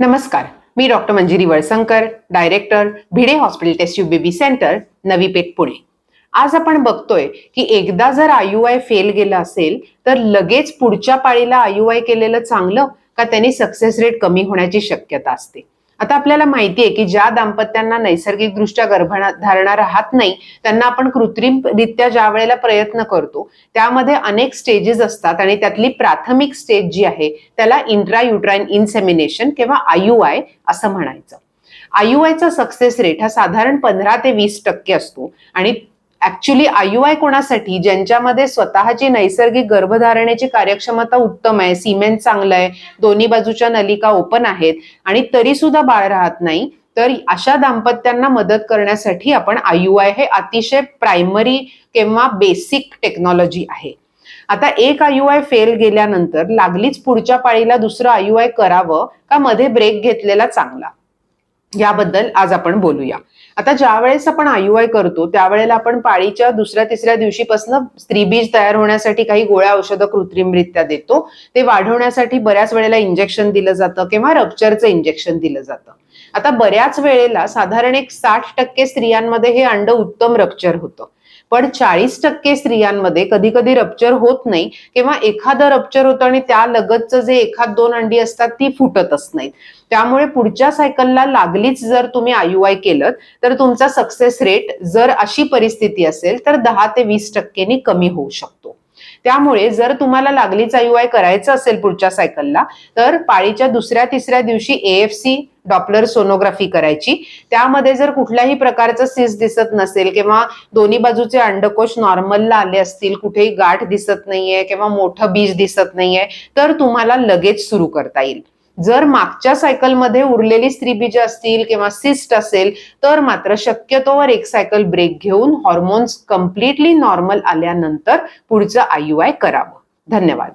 नमस्कार मी doctor Manjiri Walsankar director Bhide hospital test you baby centre Navi Peth Pune. आज आपण बघतोय की एकदा जर आय फेल गेलं असेल तर लगेच पुढच्या पाळीला आय केलेलं चांगलं का त्यांनी सक्सेस रेट कमी होण्याची शक्यता असते? आता आपल्याला माहिती आहे की ज्या दाम्पत्यांना नैसर्गिकदृष्ट्या गर्भधारणा राहत नाही त्यांना आपण कृत्रिमरित्या ज्या वेळेला प्रयत्न करतो त्यामध्ये अनेक स्टेजेस असतात आणि त्यातली प्राथमिक स्टेज जी आहे त्याला इंट्रा युट्राईन इन्सेमिनेशन किंवा आय असं म्हणायचं. आयुआयचा सक्सेस रेट हा साधारण पंधरा ते वीस टक्के असतो आणि ऍक्च्युली आयुआय कोणासाठी? ज्यांच्यामध्ये स्वतःची नैसर्गिक गर्भधारणेची कार्यक्षमता उत्तम आहे सिमेंट चांगलं आहे दोन्ही बाजूच्या नलिका ओपन आहेत आणि तरी सुद्धा बाळ राहत नाही तर अशा दाम्पत्यांना मदत करण्यासाठी आपण आयुआय हे अतिशय प्रायमरी किंवा बेसिक टेक्नॉलॉजी आहे. आता एक आयुआय फेल गेल्यानंतर लागलीच पुढच्या पाळीला दुसरं आयुआय करावं का मध्ये ब्रेक घेतलेला चांगला? याबद्दल आज आपण बोलूया. आता ज्या वेळेस आपण आयुआय करतो त्यावेळेला आपण पाळीच्या दुसऱ्या तिसऱ्या दिवशीपासून स्त्रीबीज तयार होण्यासाठी काही गोळ्या औषधं कृत्रिमरित्या देतो. ते वाढवण्यासाठी बऱ्याच वेळेला इंजेक्शन दिलं जातं किंवा रप्चरचं इंजेक्शन दिलं जातं. आता बऱ्याच वेळेला साधारण एक साठ टक्के स्त्रियांमध्ये हे अंड उत्तम रप्चर होतं. पण चाळीस टक्के स्त्रियांमध्ये कधी कधी रप्चर होत नाही. किंवा एखादं रप्चर होतं आणि त्या लगतचं जे एखाद दोन अंडी असतात ती फुटतच नाहीत. त्यामुळे पुढच्या सायकलला लागलीच जर तुम्ही आयुआय केलं तर तुमचा सक्सेस रेट जर अशी परिस्थिती असेल तर दहा ते वीस टक्केनी कमी होऊ शकतो. त्यामुळे जर तुम्हाला लागलीच आयुआय करायचं असेल पुढच्या सायकलला तर पाळीच्या दुसऱ्या तिसऱ्या दिवशी एएफसी डॉपलर सोनोग्राफी करायची. त्यामध्ये जर कुठल्याही प्रकारचं सिस दिसत नसेल किंवा दोन्ही बाजूचे अंडकोश नॉर्मलला आले असतील कुठेही गाठ दिसत नाहीये किंवा मोठं बीज दिसत नाहीये तर तुम्हाला लगेच सुरू करता येईल. जर मागच्या सायकलमध्ये उरलेली स्त्रीबीज असतील किंवा सिस्ट असेल तर मात्र शक्यतोवर एक सायकल ब्रेक घेऊन हॉर्मोन्स कम्प्लिटली नॉर्मल आल्यानंतर पुढचं आय करावं. धन्यवाद.